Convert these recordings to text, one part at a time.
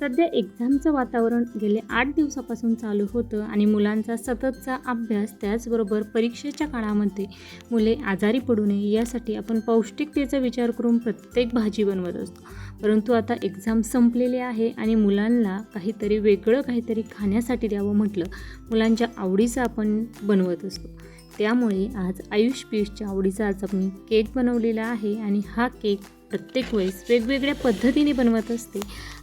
सध्या एक्झामचं वातावरण गेले आठ दिवसापासून चालू होतं आणि मुलांचा सततचा अभ्यास त्याचबरोबर परीक्षेच्या काळामध्ये मुले आजारी पडू नये यासाठी आपण पौष्टिकतेचा विचार करून प्रत्येक भाजी बनवत असतो. परंतु आता एक्झाम संपलेले आहे आणि मुलांना काहीतरी वेगळं काहीतरी खाण्यासाठी द्यावं म्हटलं मुलांच्या आवडीचं आपण बनवत असतो. त्यामुळे आज आयुष पियुषच्या आवडीचा आज आपण केक बनवलेला आहे आणि हा केक प्रत्येक वेळेस वेगवेगळ्या पद्धतीने बनवत असते.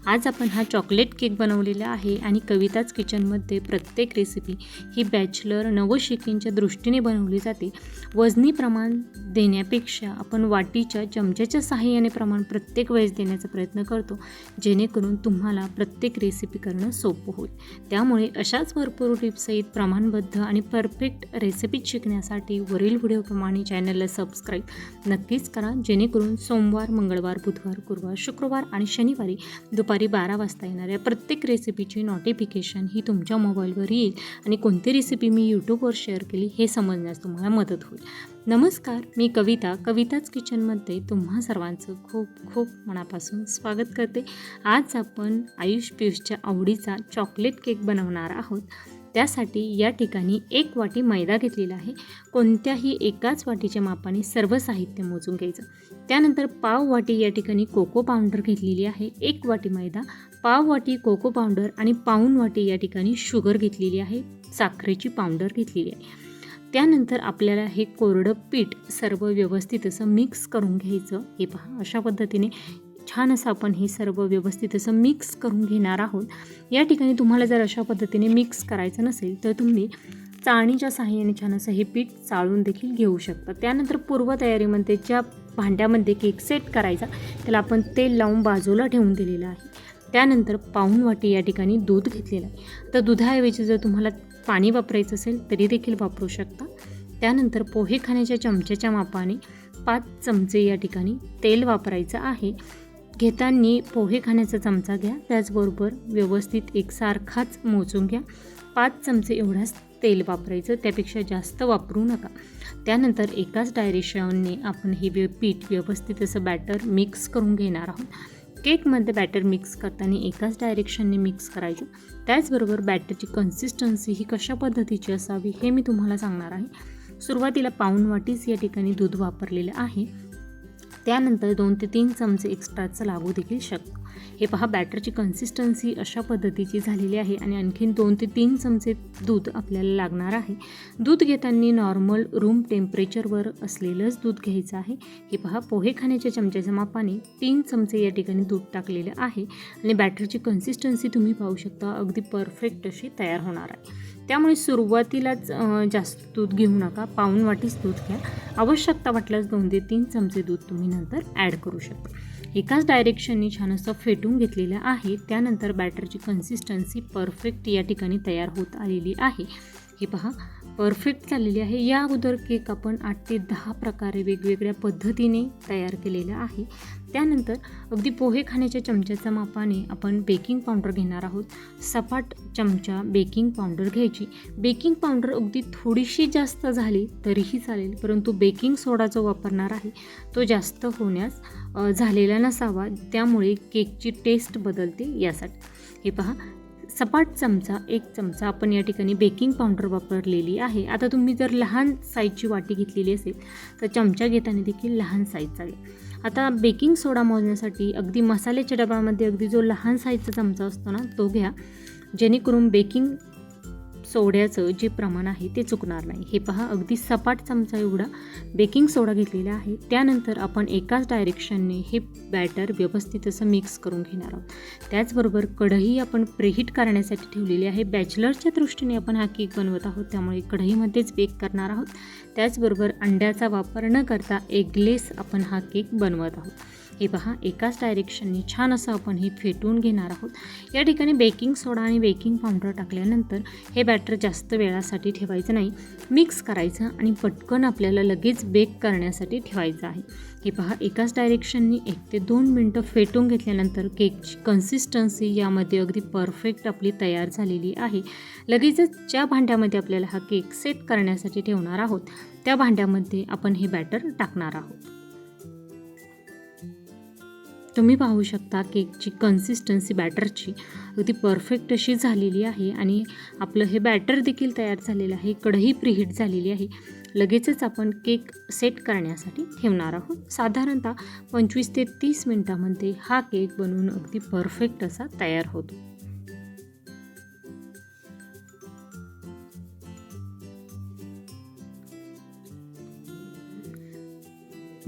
आज आपण हा चॉकलेट केक बनवलेला आहे आणि कविताच किचनमध्ये प्रत्येक रेसिपी ही बॅचलर नवशिकींच्या दृष्टीने बनवली जाते. वजनी प्रमाण देण्यापेक्षा आपण वाटीच्या चमच्याच्या सहाय्याने प्रमाण प्रत्येक वेळेस देण्याचा प्रयत्न करतो जेणेकरून तुम्हाला प्रत्येक रेसिपी करणं सोपं होईल. त्यामुळे अशाच भरपूर टिप्ससहित प्रमाणबद्ध आणि परफेक्ट रेसिपी शिकण्यासाठी वरील व्हिडिओप्रमाणे चॅनलला सबस्क्राईब नक्कीच करा जेणेकरून सोमवार मंगळवार बुधवार गुरुवार शुक्रवार आणि शनिवारी दुपारी बारा वाजता येणाऱ्या प्रत्येक रेसिपीची नोटिफिकेशन ही तुमच्या मोबाईलवर येईल आणि कोणती रेसिपी मी यूट्यूबवर शेअर केली हे समजण्यास तुम्हाला मदत होईल. नमस्कार मी कविता. कविताच किचनमध्ये तुम्हा सर्वांचं खूप खूप मनापासून स्वागत करते. आज आपण आयुष पियुषच्या आवडीचा चॉकलेट केक बनवणार आहोत. त्यासाठी या ठिकाणी एक वाटी मैदा घेतलेला आहे. कोणत्याही एकाच वाटीच्या मापाने सर्व साहित्य मोजून घ्यायचं. त्यानंतर पाव वाटी या ठिकाणी कोको पावडर घेतलेली आहे. एक वाटी मैदा पाव वाटी कोको पावडर आणि पाऊन वाटी या ठिकाणी शुगर घेतलेली आहे. साखरेची पावडर घेतलेली आहे. त्यानंतर आपल्याला हे कोरडं पीठ सर्व व्यवस्थित असं मिक्स करून घ्यायचं. हे पहा अशा पद्धतीने छान असं आपण हे सर्व व्यवस्थित असं मिक्स करून घेणार आहोत. या ठिकाणी तुम्हाला जर अशा पद्धतीने मिक्स करायचं नसेल तर तुम्ही चाळणीच्या सहाय्याने छान असं हे पीठ चाळून देखील घेऊ शकता. त्यानंतर पूर्वतयारीमध्ये ज्या भांड्यामध्ये केक सेट करायचा त्याला आपण तेल लावून बाजूला ठेवून दिलेलं आहे. त्यानंतर पाऊन वाटी या ठिकाणी दूध घेतलेलं आहे. तर दुधाऐवजी जर तुम्हाला पाणी वापरायचं असेल तरी देखील वापरू शकता. त्यानंतर पोहे खाण्याच्या चमच्याच्या मापाने पाच चमचे या ठिकाणी तेल वापरायचं आहे. घेताना पोहे खाण्याचा चमचा घ्या त्याचबरोबर व्यवस्थित एकसारखाच मोजून घ्या. पाच चमचे एवढाच तेल वापरायचं त्यापेक्षा जास्त वापरू नका. त्यानंतर एकाच डायरेक्शनने आपण हे व्य पीठ व्यवस्थित असं बॅटर मिक्स करून घेणार आहोत. केकमध्ये बॅटर मिक्स करताना एकाच डायरेक्शनने मिक्स करायचं. त्याचबरोबर बॅटरची कन्सिस्टन्सी ही कशा पद्धतीची असावी हे मी तुम्हाला सांगणार आहे. सुरुवातीला पाऊण वाटीच या ठिकाणी दूध वापरलेलं आहे. त्यानंतर दोन ते तीन चमचे एक्स्ट्राचं लागू देखील शकतो हे पहा बॅटरची कन्सिस्टन्सी अशा पद्धतीची झालेली आहे आणि आणखीन दोन ते तीन चमचे दूध आपल्याला लागणार आहे. दूध घेताना नॉर्मल रूम टेम्परेचरवर असलेलंच दूध घ्यायचं आहे. हे पहा पोहे खाण्याच्या चमच्याच्या मापाने तीन चमचे या ठिकाणी दूध टाकलेलं आहे आणि बॅटरची कन्सिस्टन्सी तुम्ही पाहू शकता अगदी परफेक्ट अशी तयार होणार आहे. त्यामुळे सुरुवातीलाच जास्त दूध घेऊ नका. पाऊन वाटीच दूध घ्या. आवश्यकता वाटल्यास दोन ते तीन चमचे दूध तुम्ही नंतर ॲड करू शकता. एकाच डायरेक्शननी छान असं फेटून घेतलेलं आहे. त्यानंतर बॅटरची कन्सिस्टन्सी परफेक्ट या ठिकाणी तयार होत आलेली आहे. हे पहा. परफेक्ट झालेली आहे. या अगोदर केक आपण आठ ते दहा प्रकारे वेगवेगळ्या पद्धतीने तयार केलेला आहे. त्यानंतर अगदी पोहे खाण्याच्या चमच्याच्या मापाने आपण बेकिंग पावडर घेणार आहोत. सपाट चमचा बेकिंग पावडर घ्यायची. बेकिंग पावडर अगदी थोडीशी जास्त झाली तरीही चालेल परंतु बेकिंग सोडा जो वापरणार आहे. तो जास्त होण्यास झालेला नसावा. त्यामुळे केकची टेस्ट बदलते यासाठी. हे पहा सपाट चमचा एक चमचा आपण या ठिकाणी बेकिंग पावडर वापरलेली आहे. आता तुम्ही जर लहान साईजची वाटी घेतलेली असेल तर चमचा घेताना देखील लहान साईजचा घ्या. आता बेकिंग सोडा मोजण्यासाठी अगदी मसाल्याच्या डब्यामध्ये अगदी जो लहान साईजचा चमचा असतो ना तो घ्या. जेणेकरून बेकिंग सोड्याचं जे प्रमाण आहे ते चुकणार नाही. हे पहा अगदी सपाट चमचा एवढा बेकिंग सोडा घेतलेला आहे. त्यानंतर आपण एकाच डायरेक्शनने हे बॅटर व्यवस्थित असं मिक्स करून घेणार आहोत. त्याचबरोबर कढई आपण प्रेहीट करण्यासाठी ठेवलेली आहे. बॅचलरच्या दृष्टीने आपण हा केक बनवत आहोत त्यामुळे कढईमध्येच बेक करणार आहोत. त्याचबरोबर अंड्याचा वापर न करता एगलेस आपण हा केक बनवत आहोत. हे पहा एकाच डायरेक्शनने छान असं आपण हे फेटून घेणार आहोत. या ठिकाणी बेकिंग सोडा आणि बेकिंग पावडर टाकल्यानंतर हे बॅटर जास्त वेळासाठी ठेवायचं नाही. मिक्स करायचं आणि पटकन आपल्याला लगेच बेक करण्यासाठी ठेवायचं आहे. हे पहा एकाच डायरेक्शननी एक ते दोन मिनटं फेटून घेतल्यानंतर केकची कन्सिस्टन्सी यामध्ये अगदी परफेक्ट आपली तयार झालेली आहे. लगेचच ज्या भांड्यामध्ये आपल्याला हा केक सेट करण्यासाठी ठेवणार आहोत त्या भांड्यामध्ये आपण हे बॅटर टाकणार आहोत. तुम्ही पाहू शकता केकची कन्सिस्टन्सी बॅटरची अगदी परफेक्ट अशी झालेली आहे आणि आपलं हे बॅटर देखील तयार झालेलं आहे. कढई प्रिहीट झालेली आहे. लगेचच आपण केक सेट करण्यासाठी ठेवणार आहोत. साधारणतः पंचवीस ते तीस मिनटामध्ये हा केक बनवून अगदी परफेक्ट असा तयार होतो.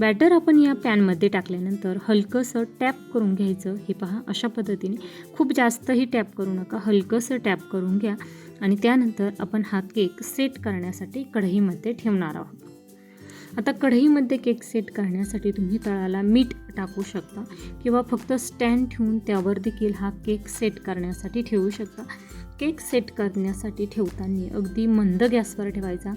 बॅटर आपण या पॅनमध्ये टाकल्यानंतर हलकंसं टॅप करून घ्यायचं. हे पहा अशा पद्धतीने. खूप जास्तही टॅप करू नका. हलकंसं टॅप करून घ्या. आणि त्यानंतर आपण हा केक सेट करण्यासाठी कढईमध्ये ठेवणार आहोत. आता कढईमध्ये केक सेट करण्यासाठी तुम्ही तळाला मीठ टाकू शकता किंवा फक्त स्टँड ठेवून त्यावर देखील हा केक सेट करण्यासाठी ठेवू शकता. केक सेट करण्यासाठी ठेवताना अगदी मंद गॅसवर ठेवायचा.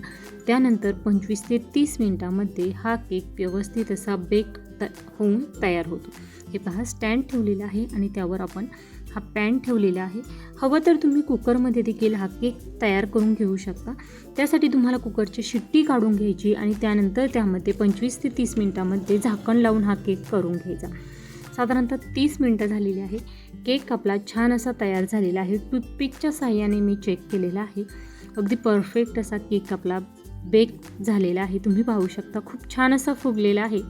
त्यानंतर पंचवीस ते तीस मिनटामध्ये हा केक व्यवस्थित असा बेक त होऊन तयार होतो. हे पहा स्टँड ठेवलेला आहे आणि त्यावर आपण हा पॅन ठेवलेला आहे. हवं तर तुम्ही कुकरमध्ये देखील हा केक तयार करून घेऊ शकता. त्यासाठी तुम्हाला कुकरची शिट्टी काढून घ्यायची आणि त्यानंतर त्यामध्ये पंचवीस ते तीस मिनटामध्ये झाकण लावून हा केक करून घ्यायचा. साधारणतः तीस मिनटं झालेली आहे. केक आपला छान असा तयार झालेला आहे. टूथपिकच्या साह्याने मी चेक केलेला आहे. अगदी परफेक्ट असा केक आपला बेक झालेला आहे. तुम्ही पाहू शकता खूप छान असा फुगलेला आहे.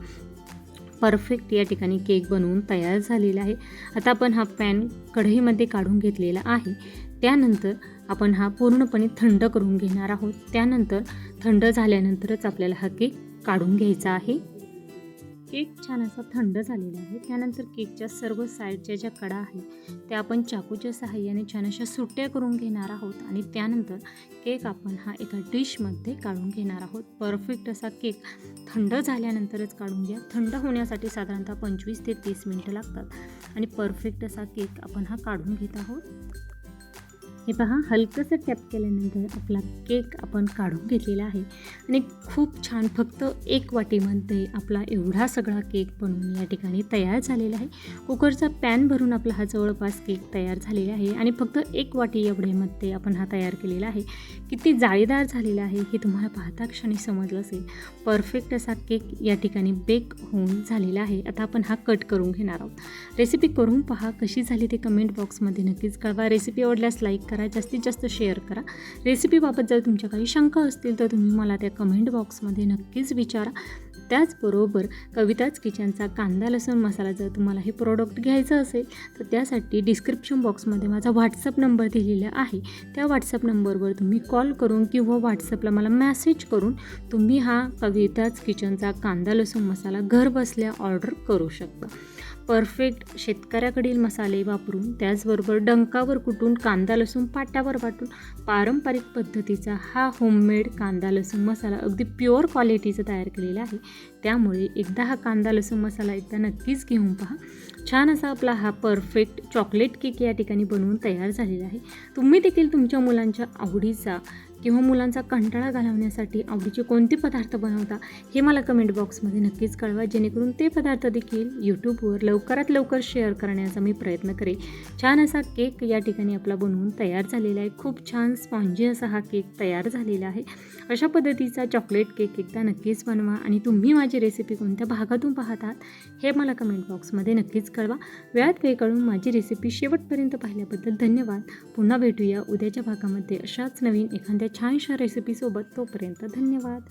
परफेक्ट या ठिकाणी केक बनवून तयार झालेला आहे. आता आपण हा पॅन कढईमध्ये काढून घेतलेला आहे. त्यानंतर आपण हा पूर्णपणे थंड करून घेणार आहोत. त्यानंतर थंड झाल्यानंतरच आपल्याला हा केक काढून घ्यायचा आहे. केक छान असा थंड झालेला आहे. त्यानंतर केकच्या सर्व साईडच्या ज्या कडा आहेत त्या आपण चाकूच्या सहाय्याने छान अशा सुट्ट्या करून घेणार आहोत आणि त्यानंतर केक आपण हा एका डिशमध्ये काढून घेणार आहोत. परफेक्ट असा केक थंड झाल्यानंतरच काढून घ्या. थंड होण्यासाठी साधारणतः पंचवीस ते तीस मिनटं लागतात आणि परफेक्ट असा केक आपण हा काढून घेत आहोत. हे पहा हलकंसं टॅप केल्यानंतर आपला केक आपण काढून घेतलेला आहे. आणि खूप छान फक्त एक वाटीमध्ये आपला एवढा सगळा केक बनवून या ठिकाणी तयार झालेला आहे. कुकरचा पॅन भरून आपला हा जवळपास केक तयार झालेला आहे. आणि फक्त एक वाटी एवढेमध्ये आपण हा तयार केलेला आहे. किती जाळीदार झालेला आहे हे तुम्हाला पाहता क्षणी समजलं असेल. परफेक्ट असा केक या ठिकाणी बेक होऊन झालेला आहे. आता आपण हा कट करून घेणार आहोत. रेसिपी करून पहा कशी झाली ते कमेंट बॉक्समध्ये नक्कीच कळवा. रेसिपी आवडल्यास लाईक करा जास्तीत जास्त शेअर करा. रेसिपीबाबत जर तुमच्या काही शंका असतील तर तुम्ही मला त्या कमेंट बॉक्समध्ये नक्कीच विचारा. त्याचबरोबर कविताच किचनचा कांदा लसूण मसाला जर तुम्हाला हे प्रोडक्ट घ्यायचं असेल तर त्यासाठी डिस्क्रिप्शन बॉक्समध्ये माझा व्हॉट्सअप नंबर दिलेला आहे. त्या व्हॉट्सअप नंबरवर तुम्ही कॉल करून किंवा व्हॉट्सअपला मला मॅसेज करून तुम्ही हा कविताच किचनचा कांदा लसूण मसाला घर बसल्या ऑर्डर करू शकता. परफेक्ट शेतकऱ्याकडील मसाले वापरून त्याचबरोबर डंकावर कुटून कांदा लसूण पाट्यावर वाटून पारंपरिक पद्धतीचा हा होममेड कांदा लसूण मसाला अगदी प्युअर क्वालिटीचा तयार केलेला आहे. त्यामुळे एकदा हा कांदा लसूण मसाला एकदा नक्कीच घेऊन पहा. छान असा आपला हा परफेक्ट चॉकलेट केक या ठिकाणी बनवून तयार झालेला आहे. तुम्ही देखील तुमच्या मुलांच्या आवडीचा किंवा मुलांचा कंटाळा घालवण्यासाठी आवडीचे कोणते पदार्थ बनवता हे मला कमेंट बॉक्समध्ये नक्कीच कळवा. जेणेकरून ते पदार्थ देखील यूट्यूबवर लवकरात लवकर शेअर करण्याचा मी प्रयत्न करेन. छान असा केक या ठिकाणी आपला बनवून तयार झालेला आहे. खूप छान स्पॉन्जी असा हा केक तयार झालेला आहे. अशा पद्धतीचा चॉकलेट केक एकदा नक्कीच बनवा आणि तुम्ही माझी रेसिपी कोणत्या भागातून पाहतात हे मला कमेंट बॉक्समध्ये नक्कीच कळवा. वेळात वेळ काढून माझी रेसिपी शेवटपर्यंत पाहिल्याबद्दल धन्यवाद. पुन्हा भेटूया उद्याच्या भागामध्ये अशाच नवीन एखाद्या छानशा रेसिपीसोबत तोपर्यंत धन्यवाद.